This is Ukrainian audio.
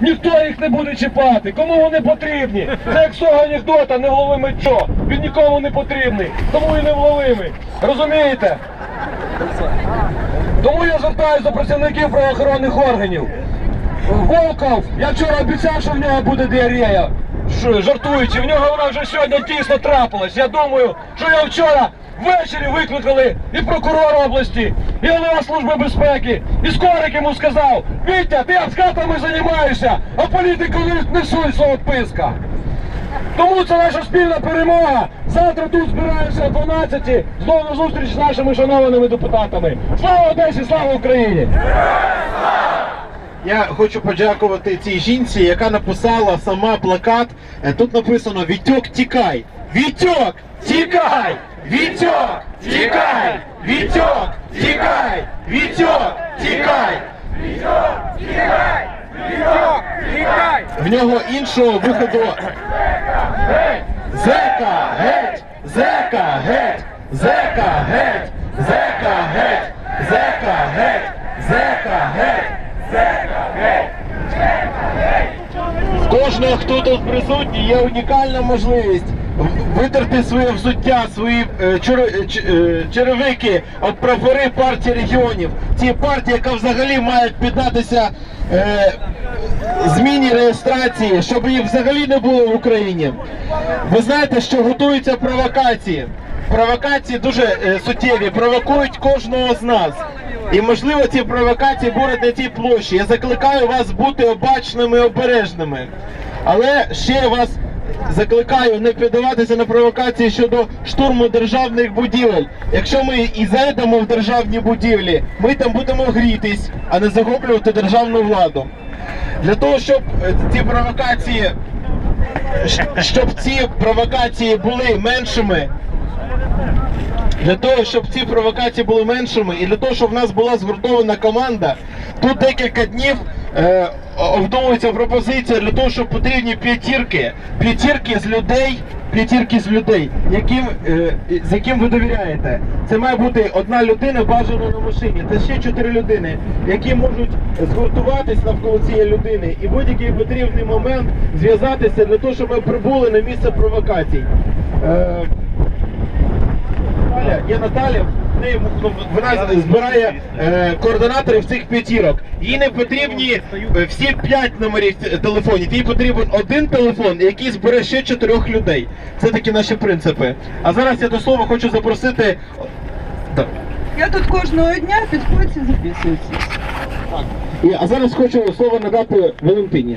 Ніхто їх не буде чіпати. Кому вони потрібні? Це як свого анекдота, невловимий чо. Він нікому не потрібний, тому і невловимий. Розумієте? Тому я звертаюся до працівників правоохоронних органів. Волков, я вчора обіцяв, що в нього буде діарея. Жартуючи, в нього вона вже сьогодні дійсно трапилась. Я думаю, що його вчора ввечері викликали і прокурор області, і голова служби безпеки, і скорик йому сказав, Вітя, ти обскатами займаєшся, а політику не, не суй свого писка. Тому це наша спільна перемога. Завтра тут збираємося о 12 Знову на зустріч з нашими шанованими депутатами. Слава Одесі, слава Україні! Я хочу подякувати цій жінці, яка написала сама плакат. Е, Тут написано Вітьок, тікай! Вітьок, тікай! Вітьок, тікай! Вітьок, тікай! Вітьок, тікай! Тікай! В нього іншого виходу. Зека, геть! Зека, геть! Зека, геть! Зека, геть! Зека, геть! Зека, геть! Зека В кожного, хто тут присутній, є унікальна можливість витерти своє взуття, свої е, е, е, черевики об прапори партії регіонів. Ці партії, яка взагалі має піддатися е, зміні реєстрації, щоб їх взагалі не було в Україні. Ви знаєте, що готуються провокації. Провокації дуже суттєві, провокують кожного з нас. І можливо ці провокації будуть на цій площі. Я закликаю вас бути обачними, обережними. Але ще вас закликаю не піддаватися на провокації щодо штурму державних будівель. Якщо ми і зайдемо в державні будівлі, ми там будемо грітись, а не захоплювати державну владу. Для того, щоб е, ці провокації, щоб ці провокації були меншими, для того, щоб ці провокації були меншими, і для того, щоб в нас була згуртована команда, тут декілька днів е, обдумується пропозиція для того, щоб потрібні п'ятірки, п'ятірки з людей, п'ятірки з людей, яким, е, з яким ви довіряєте. Це має бути одна людина бажана на машині. Це ще чотири людини, які можуть згуртуватись навколо цієї людини і будь-який потрібний момент зв'язатися для того, щоб ми прибули на місце провокацій. Наталя, є Наталя, в неї, ну, вона збирає е, координаторів цих п'ятірок. Їй не потрібні е, всі п'ять номерів телефонів. Їй потрібен один телефон, який збере ще чотирьох людей. Це такі наші принципи. А зараз я до слова хочу запросити. Так. Я тут кожного дня підходьте, записуються. І, а зараз хочу слово надати Валентині.